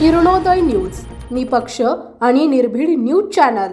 Kiranoday news. निपक्ष आणि निर्भीड न्यूज चॅनल.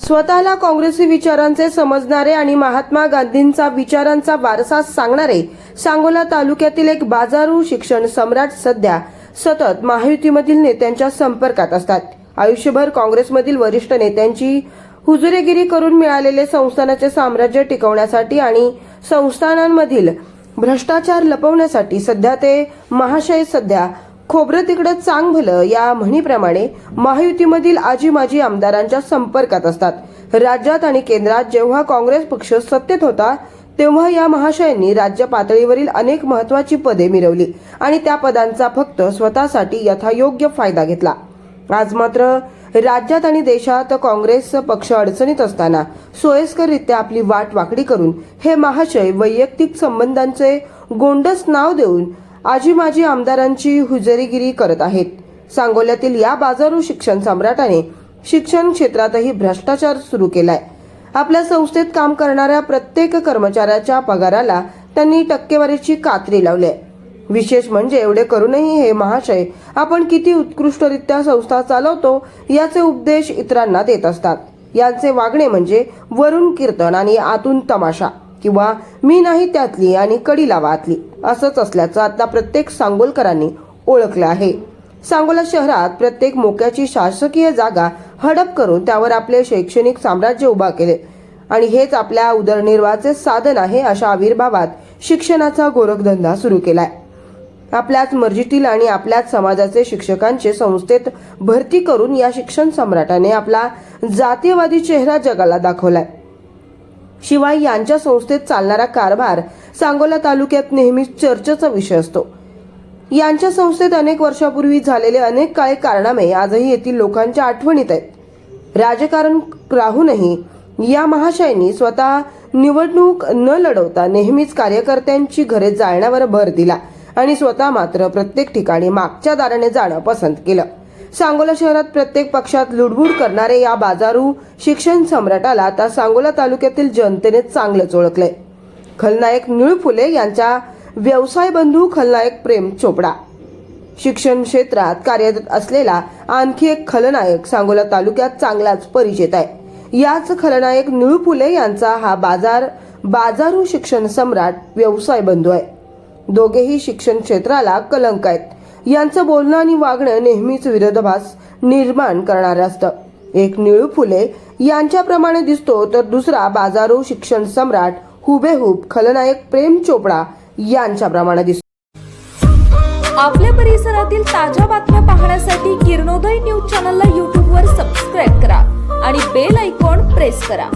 स्वतःला काँग्रेसी विचारांचे समजणारे आणि महात्मा गांधींचा विचारांचा वारसा सांगणारे सांगोला तालुक्यातील एक बाजारू शिक्षण सम्राट सध्या सतत महायुतीमधील नेत्यांच्या संपर्कात असतात. आयुष्यभर काँग्रेसमधील वरिष्ठ नेत्यांची हुजुरेगिरी करून मिळालेले संस्थानाचे साम्राज्य टिकवण्यासाठी आणि संस्थानांमधील भ्रष्टाचार लपवण्यासाठी सध्या ते महाशय सध्या खोबरं तिकडं चांग भलं या म्हणीप्रमाणे महायुतीमधील आजी माजी आमदारांच्या संपर्कात असतात. राज्यात आणि केंद्रात जेव्हा काँग्रेस पक्ष सत्तेत होता तेव्हा या महाशयांनी राज्य पातळीवरील अनेक महत्वाची पदे मिळवली आणि त्या पदांचा फक्त स्वतःसाठी यथायोग्य फायदा घेतला. आज मात्र राज्यात आणि देशात काँग्रेस पक्ष अडचणीत असताना सोयस्कररित्या आपली वाट वाकडी करून हे महाशय वैयक्तिक संबंधांचे गोंडस नाव देऊन आजी माजी आमदारांची हुजेरीगिरी करत आहेत. सांगोल्यातील या बाजारू शिक्षण सम्राटाने शिक्षण क्षेत्रातही भ्रष्टाचार सुरू केलाय. आपल्या संस्थेत काम करणाऱ्या प्रत्येक कर्मचाऱ्याच्या पगाराला त्यांनी टक्केवारीची कात्री लावली आहे. विशेष म्हणजे एवढे करूनही हे महाशय आपण किती उत्कृष्टरित्या संस्था चालवतो याचे उपदेश इतरांना देत असतात. यांचे वागणे म्हणजे वरून कीर्तन आणि आतून तमाशा. किंवा मी नाही त्यातली आणि कडी लावातली असंच असल्याचं आता प्रत्येक सांगोलकरांनी ओळखलं आहे. सांगोला शहरात प्रत्येक मोक्याची शासकीय जागा हडप करून त्यावर आपले शैक्षणिक साम्राज्य उभा केले. आणि हेच आपल्या उदरनिर्वाहाचे साधन आहे अशा आविर्भावात शिक्षणाचा गोरखधंदा सुरू केलाय. आपल्याच मर्जीतील आणि आपल्याच समाजाचे शिक्षकांचे संस्थेत भरती करून या शिक्षण सम्राटाने आपला जातीयवादी चेहरा जगाला दाखवलाय. शिवाय यांच्या संस्थेत चालणारा कारभार सांगोला तालुक्यात नेहमीच चर्चेचा विषय असतो. यांच्या संस्थेत अनेक वर्षापूर्वी झालेले अनेक काळे कारणामे आजही येथील लोकांच्या आठवणीत आहेत. राजकारण राहूनही या महाशयांनी स्वतः निवडणूक न लढवता नेहमीच कार्यकर्त्यांची घरे जाळण्यावर भर दिला आणि स्वतः मात्र प्रत्येक ठिकाणी मागच्या दाराने जाणं पसंत केलं. सांगोला शहरात प्रत्येक पक्षात लुडबुड करणारे या बाजारू शिक्षण सम्राटाला आता सांगोला तालुक्यातील जनतेने चांगलंच ओळखलंय. खलनायक निळ फुले यांच्या व्यवसाय बंधू खलनायक प्रेम चोपडा. शिक्षण क्षेत्रात कार्यरत असलेला आणखी एक खलनायक सांगोला तालुक्यात चांगलाच परिचित आहे. याच खलनायक निळ फुले यांचा हा बाजार बाजारू शिक्षण सम्राट व्यवसाय बंधू आहे. दोघेही शिक्षण क्षेत्राला कलंक आहेत. यांचं बोलणं आणि वागणं नेहमीच विरोधाभास निर्माण करणारं असतं. एक निळू फुले यांच्याप्रमाणे दिसतो तर दुसरा बाजारू शिक्षण सम्राट हुबेहूब खलनायक प्रेम चोपडा यांच्याप्रमाणे दिसतो. आपल्या परिसरातील ताज्या बातम्या पाहण्यासाठी किरणोदय न्यूज चॅनलला यूट्यूबवर सबस्क्राईब करा आणि बेल आयकॉन प्रेस करा.